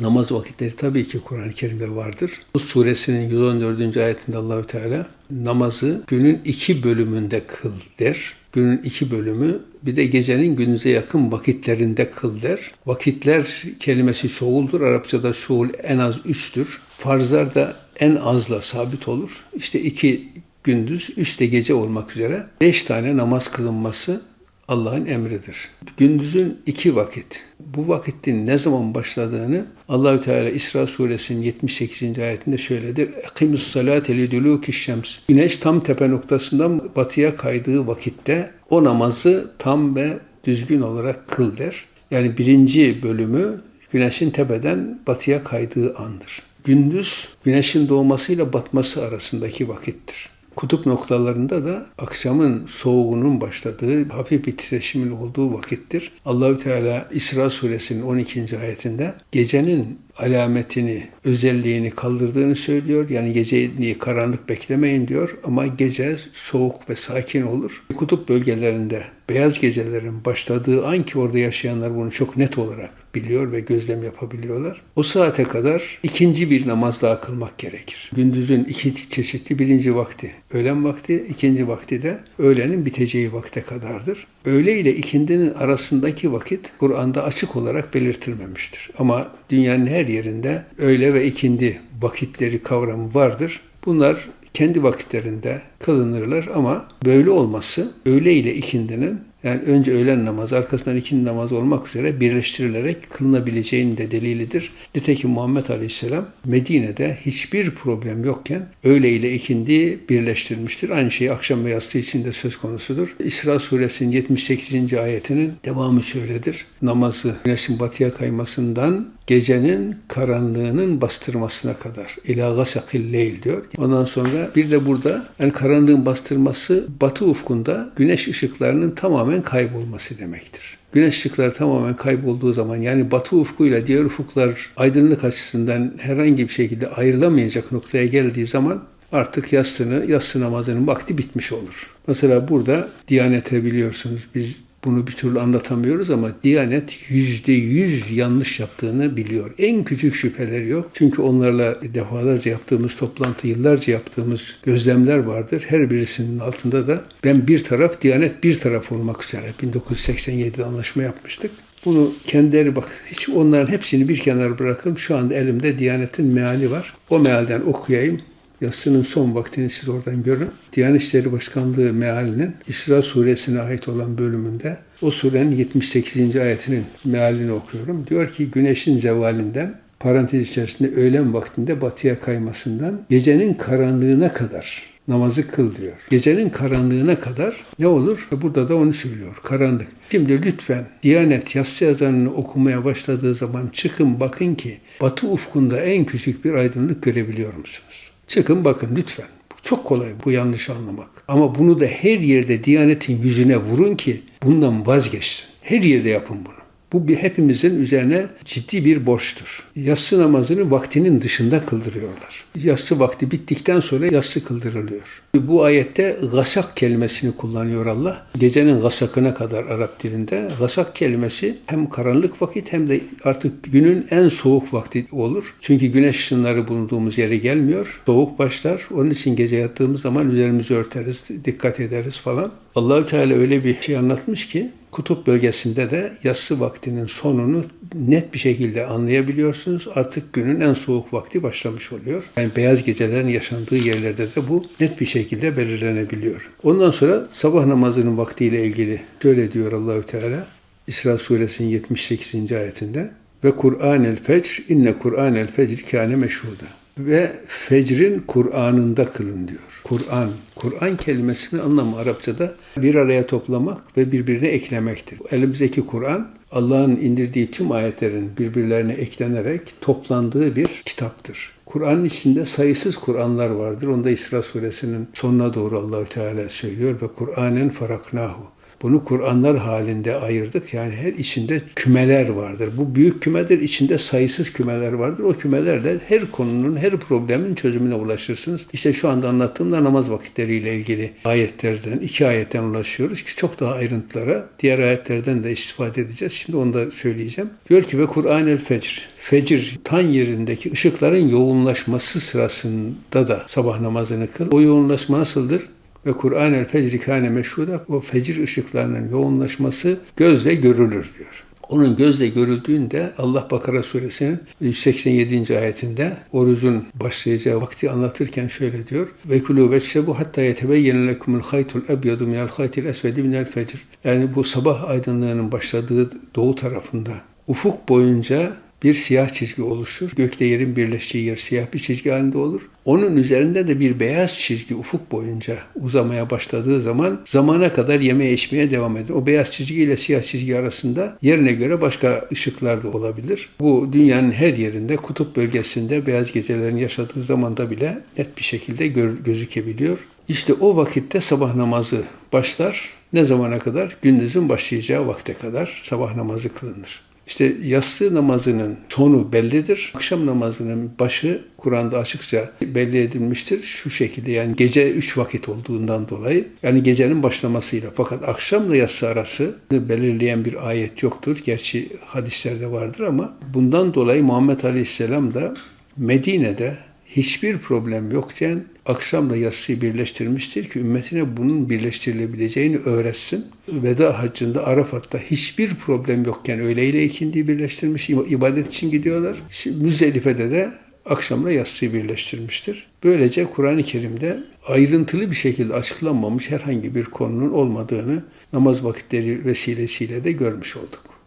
Namaz vakitleri tabii ki Kur'an-ı Kerim'de vardır. Bu suresinin 114. ayetinde Allahü Teala namazı günün iki bölümünde kıl der. Günün iki bölümü bir de gecenin gündüze yakın vakitlerinde kıl der. Vakitler kelimesi çoğuldur. Arapçada çoğul en az üçtür. Farzlar da en azla sabit olur. İşte iki gündüz, üç de gece olmak üzere beş tane namaz kılınması Allah'ın emridir. Gündüzün iki vakit. Bu vakitin ne zaman başladığını Allahü Teala İsra suresinin 78. ayetinde şöyledir. Ekimis salate liduluki şems. Güneş tam tepe noktasından batıya kaydığı vakitte o namazı tam ve düzgün olarak kıl der. Yani birinci bölümü güneşin tepeden batıya kaydığı andır. Gündüz güneşin doğmasıyla batması arasındaki vakittir. Kutup noktalarında da akşamın soğuğunun başladığı, hafif bir titreşimin olduğu vakittir. Allahü Teala İsra suresinin 12. ayetinde gecenin alametini, özelliğini kaldırdığını söylüyor. Yani geceyi karanlık beklemeyin diyor ama gece soğuk ve sakin olur. Kutup bölgelerinde beyaz gecelerin başladığı an ki orada yaşayanlar bunu çok net olarak biliyor ve gözlem yapabiliyorlar. O saate kadar ikinci bir namaz daha kılmak gerekir. Gündüzün iki çeşitli birinci vakti öğlen vakti, ikinci vakti de öğlenin biteceği vakte kadardır. Öğle ile ikindinin arasındaki vakit Kur'an'da açık olarak belirtilmemiştir. Ama dünyanın her yerinde öğle ve ikindi vakitleri kavramı vardır. Bunlar kendi vakitlerinde kılınırlar ama böyle olması öğle ile ikindinin yani önce öğlen namazı, arkasından ikindi namazı olmak üzere birleştirilerek kılınabileceğinin de delilidir. Nitekim Muhammed Aleyhisselam Medine'de hiçbir problem yokken öğle ile ikindi birleştirilmiştir. Aynı şey akşam ve yatsı için de söz konusudur. İsra suresinin 78. ayetinin devamı şöyledir. Namazı güneşin batıya kaymasından gecenin karanlığının bastırmasına kadar. İlâ gasakil leyl diyor. Ondan sonra bir de burada yani karanlığın bastırması batı ufkunda güneş ışıklarının tamamen kaybolması demektir. Güneş ışıkları tamamen kaybolduğu zaman yani batı ufkuyla diğer ufuklar aydınlık açısından herhangi bir şekilde ayrılamayacak noktaya geldiği zaman artık yastını, yatsı namazının vakti bitmiş olur. Mesela burada Diyanete biliyorsunuz biz bunu bir türlü anlatamıyoruz ama Diyanet yüzde yüz yanlış yaptığını biliyor. En küçük şüpheleri yok. Çünkü onlarla defalarca yaptığımız toplantı, yıllarca yaptığımız gözlemler vardır. Her birisinin altında da ben bir taraf, Diyanet bir taraf olmak üzere 1987'de anlaşma yapmıştık. Bunu kendileri bak hiç onların hepsini bir kenara bırakalım. Şu anda elimde Diyanet'in meali var. O mealden okuyayım. Yatsının son vaktini siz oradan görün. Diyanet İşleri Başkanlığı mealinin İsra suresine ait olan bölümünde o surenin 78. ayetinin mealini okuyorum. Diyor ki güneşin zevalinden parantez içerisinde öğlen vaktinde batıya kaymasından gecenin karanlığına kadar namazı kıl diyor. Gecenin karanlığına kadar ne olur? Burada da onu söylüyor. Karanlık. Şimdi lütfen Diyanet yatsı yazanını okumaya başladığı zaman çıkın bakın ki batı ufkunda en küçük bir aydınlık görebiliyor musunuz? Çıkın bakın lütfen. Çok kolay bu yanlış anlamak. Ama bunu da her yerde Diyanet'in yüzüne vurun ki bundan vazgeçsin. Her yerde yapın bunu. Bu bir hepimizin üzerine ciddi bir borçtur. Yatsı namazını vaktinin dışında kıldırıyorlar. Yatsı vakti bittikten sonra yatsı kıldırılıyor. Bu ayette gasak kelimesini kullanıyor Allah. Gecenin gasakına kadar Arap dilinde. Gasak kelimesi hem karanlık vakit hem de artık günün en soğuk vakti olur. Çünkü güneş ışınları bulunduğumuz yere gelmiyor. Soğuk başlar. Onun için gece yattığımız zaman üzerimizi örteriz, dikkat ederiz falan. Allahü Teala öyle bir şey anlatmış ki kutup bölgesinde de yatsı vaktinin sonunu net bir şekilde anlayabiliyorsunuz. Artık günün en soğuk vakti başlamış oluyor. Yani beyaz gecelerin yaşandığı yerlerde de bu net bir şekilde belirlenebiliyor. Ondan sonra sabah namazının vaktiyle ilgili şöyle diyor Allahü Teala İsra suresinin 78. ayetinde ve Kur'an-el fecr inne Kur'an-el fecr kâne meşhuda ve fecrin Kur'an'ında kılın diyor. Kur'an, Kur'an kelimesinin anlamı Arapçada bir araya toplamak ve birbirine eklemektir. Elimizdeki Kur'an Allah'ın indirdiği tüm ayetlerin birbirlerine eklenerek toplandığı bir kitaptır. Kur'an'ın içinde sayısız Kur'anlar vardır. Onda İsra suresinin sonuna doğru Allahü Teala söylüyor ve Kur'anen faraknahu. Bunu Kur'anlar halinde ayırdık. Yani her içinde kümeler vardır. Bu büyük kümedir. içinde sayısız kümeler vardır. O kümelerle her konunun, her problemin çözümüne ulaşırsınız. İşte şu anda anlattığımda namaz vakitleriyle ilgili ayetlerden, iki ayetten ulaşıyoruz ki çok daha ayrıntılara diğer ayetlerden de istifade edeceğiz. Şimdi onu da söyleyeceğim. Diyor ki ve Kur'an el fecr. Fecir tan yerindeki ışıkların yoğunlaşması sırasında da sabah namazını kıl. O yoğunlaşma nasıldır? Ve Kur'an el fecri kâne meşhuda o fecir ışıklarının yoğunlaşması gözle görülür diyor. Onun gözle görüldüğünde Allah Bakara suresinin 187. ayetinde orucun başlayacağı vakti anlatırken şöyle diyor. Ve kulû veşrebu hatta yetebeyyene lekumul haytul ebyadu minel haytil esvedi minel fecr. Yani bu sabah aydınlığının başladığı doğu tarafında ufuk boyunca bir siyah çizgi oluşur. Gökte yerin birleştiği yer siyah bir çizgi halinde olur. Onun üzerinde de bir beyaz çizgi ufuk boyunca uzamaya başladığı zaman zamana kadar yeme içmeye devam eder. O beyaz çizgi ile siyah çizgi arasında yerine göre başka ışıklar da olabilir. Bu dünyanın her yerinde kutup bölgesinde beyaz gecelerin yaşadığı zamanda bile net bir şekilde gör, gözükebiliyor. İşte o vakitte sabah namazı başlar. Ne zamana kadar? Gündüzün başlayacağı vakte kadar sabah namazı kılınır. İşte yatsı namazının sonu bellidir. Akşam namazının başı Kur'an'da açıkça belli edilmiştir. Şu şekilde yani gece üç vakit olduğundan dolayı yani gecenin başlamasıyla fakat akşamla yatsı arası belirleyen bir ayet yoktur. Gerçi hadislerde vardır ama bundan dolayı Muhammed Aleyhisselam da Medine'de hiçbir problem yokken akşamla yatsıyı birleştirmiştir ki ümmetine bunun birleştirilebileceğini öğretsin. Veda haccında Arafat'ta hiçbir problem yokken öğleyle ikindiyi birleştirmiş, ibadet için gidiyorlar. Şimdi Müzdelife'de de akşamla yatsıyı birleştirmiştir. Böylece Kur'an-ı Kerim'de ayrıntılı bir şekilde açıklanmamış herhangi bir konunun olmadığını namaz vakitleri vesilesiyle de görmüş olduk.